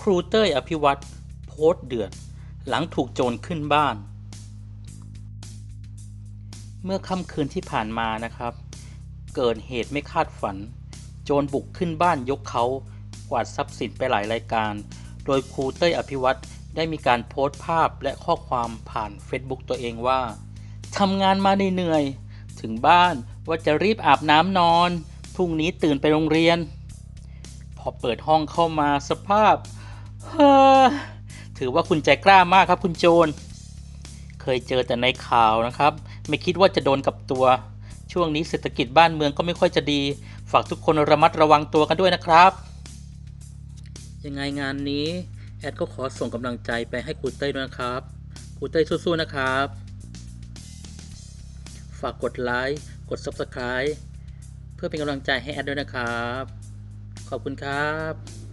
ครูเต้ยอภิวัตรโพสต์เดือด หลังถูกโจรขึ้นบ้าน เมื่อค่ำคืนที่ผ่านมานะครับ เกิดเหตุไม่คาดฝัน โจรบุกขึ้นบ้านยกเขากวาดทรัพย์สินไปหลายรายการ โดยครูเต้ยอภิวัตรได้มีการโพสต์ภาพและข้อความผ่าน Facebook ตัวเองว่าทำงานมาเหนื่อยถึงบ้านว่าจะรีบอาบน้ำนอน พรุ่งนี้ตื่นไปโรงเรียน พอเปิดห้องเข้ามาสภาพ ถือว่าคุณใจกล้ามากครับคุณโจร เคยเจอแต่ในข่าวนะครับ ไม่คิดว่าจะโดนกับตัว ช่วงนี้เศรษฐกิจบ้านเมืองก็ไม่ค่อยจะดี ฝากทุกคนระมัดระวังตัวกันด้วยนะครับ ยังไงงานนี้ แอดก็ขอส่งกำลังใจไปให้ครูเต้ยด้วยนะครับครูเต้ยสู้ๆนะครับ ฝากกดไลค์ กด Subscribe เพื่อเป็นกำลังใจให้แอดด้วยนะครับ ขอบคุณครับ